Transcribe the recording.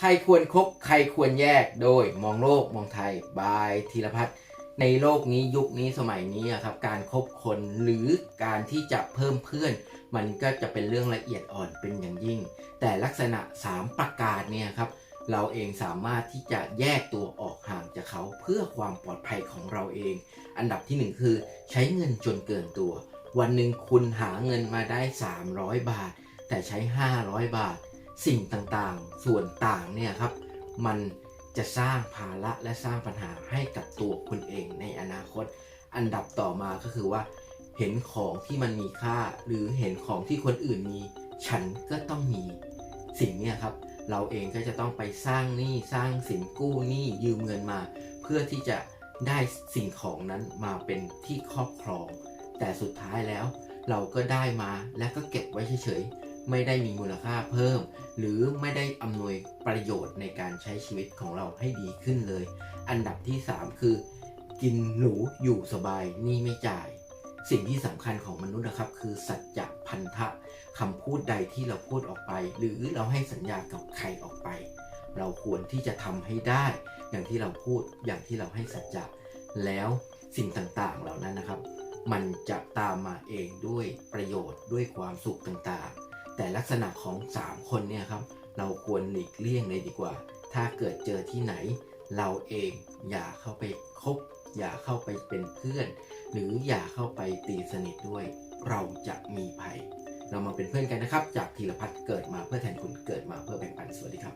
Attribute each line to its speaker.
Speaker 1: ใครควรคบใครควรแยกโดยมองโลกมองไทยบายธีรพัฒน์ในโลกนี้ยุคนี้สมัยนี้ครับการคบคนหรือการที่จะเพิ่มเพื่อน มันก็จะเป็นเรื่องละเอียดอ่อนเป็นอย่างยิ่ง แต่ลักษณะ 3 ประการเนี่ยครับเราเองสามารถที่จะแยกตัวออกห่างจากเขาเพื่อความปลอดภัยของเราเอง อันดับที่หนึ่งคือ ใช้เงินจนเกินตัว วันหนึ่งคุณหาเงินมาได้ 300 บาท แต่ใช้ 500 บาท สิ่งต่างๆ ส่วนต่างเนี่ยครับ มันจะสร้างภาระและสร้างปัญหาให้กับตัวคุณเองในอนาคต อันดับต่อมาก็คือว่า เห็นของที่มันมีค่า หรือเห็นของที่คนอื่นมี ฉันก็ต้องมี สิ่งเนี้ยครับ เราเองก็จะต้องไปสร้างหนี้สร้างสินกู้หนี้ยืมเงินมา เพื่อที่จะได้สิ่งของนั้นมาเป็นที่ครอบครอง แต่สุดท้ายแล้ว เราก็ได้มาและก็เก็บไว้เฉยๆ ไม่ได้มีมูลค่าเพิ่ม หรือไม่ได้อำนวยประโยชน์ในการใช้ชีวิตของเราให้ดีขึ้นเลย อันดับที่ 3 คือ กินหรูอยู่สบายนี่ไม่จ่าย สิ่งที่สำคัญของมนุษย์นะครับคือสัจจะพันธะคำพูดใดที่เราพูดออกไป หรือเราให้สัญญากับใครออกไป เราควรที่จะทำให้ได้ อย่างที่เราพูดอย่างที่เราให้สัจจะแล้วสิ่งต่างๆเหล่านั้นนะครับ มันจะตามมาเองด้วยประโยชน์ด้วยความสุขต่างๆ แต่ลักษณะของ 3 คนเนี่ยครับเราควรหลีกเลี่ยงเลยดีกว่า ถ้าเกิดเจอที่ไหน เราเองอย่าเข้าไปคบ อย่าเข้าไปเป็นเพื่อน หรืออย่าเข้าไปตีสนิทด้วย เราจะมีภัย เรามาเป็นเพื่อนกันนะครับ จากธีรพัฒน์เกิดมาเพื่อแทนคุณเกิดมาเพื่อแบ่งปันสวัสดีครับ